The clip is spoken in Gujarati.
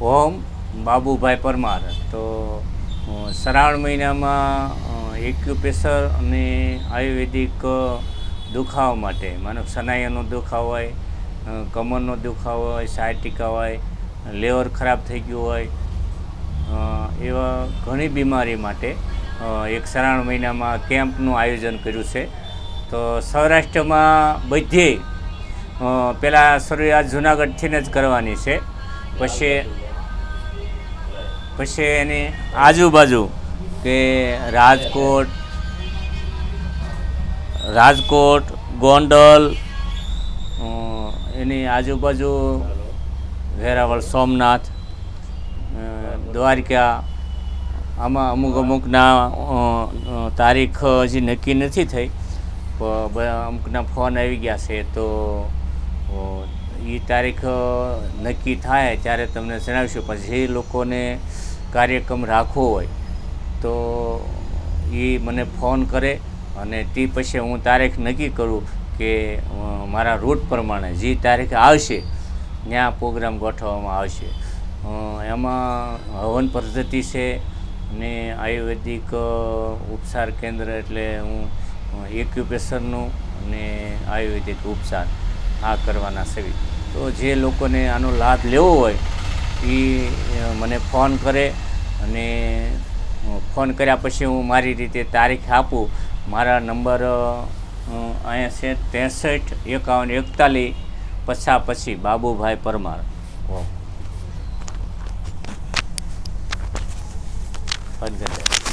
ઓમ બાબુભાઈ પરમાર. તો શ્રાવણ મહિનામાં એક્યુપ્રેશર અને આયુર્વેદિક દુખાવા માટે, માનો સનાયાનો દુખાવો હોય કમરનો દુખાવો હોય સાયટિકા હોય, લેવર ખરાબ થઈ ગયું હોય એવા ઘણી બીમારી માટે એક શ્રાવણ મહિનામાં કેમ્પનું આયોજન કર્યું છે. તો સૌરાષ્ટ્રમાં બધે પહેલાં શરૂઆત જુનાગઢથી જ કરવાની છે. પછી પછી એની આજુબાજુ કે રાજકોટ રાજકોટ, ગોંડલ એની આજુબાજુ વેરાવળ, સોમનાથ દ્વારકા, આમાં અમુક અમુકના તારીખ હજી નક્કી નથી થઈ અમુકના ફોન આવી ગયા છે તો એ તારીખ નક્કી થાય ત્યારે તમને જણાવીશું. જે લોકોને કાર્યક્રમ રાખવો હોય, તો એ મને ફોન કરે અને તે પછી હું તારીખ નક્કી કરું કે મારા રૂટ પ્રમાણે જે તારીખે આવશે ત્યાં પ્રોગ્રામ ગોઠવવામાં આવશે. એમાં હવન પદ્ધતિ છે ને આયુર્વેદિક ઉપચાર કેન્દ્ર એટલે હું એક્યુપ્રેશરનું અને આયુર્વેદિક ઉપચાર આ કરવાના છે. તો જે લોકોને આનો લાભ લેવો હોય એ મને ફોન કરે અને ફોન કર્યા પછી હું મારી રીતે તારીખ આપું. મારા નંબર અહીંયા છે ત્રેસઠ એકાવન એકતાલીસ પછા પછી બાબુભાઈ પરમાર. ઓ. પદગંજા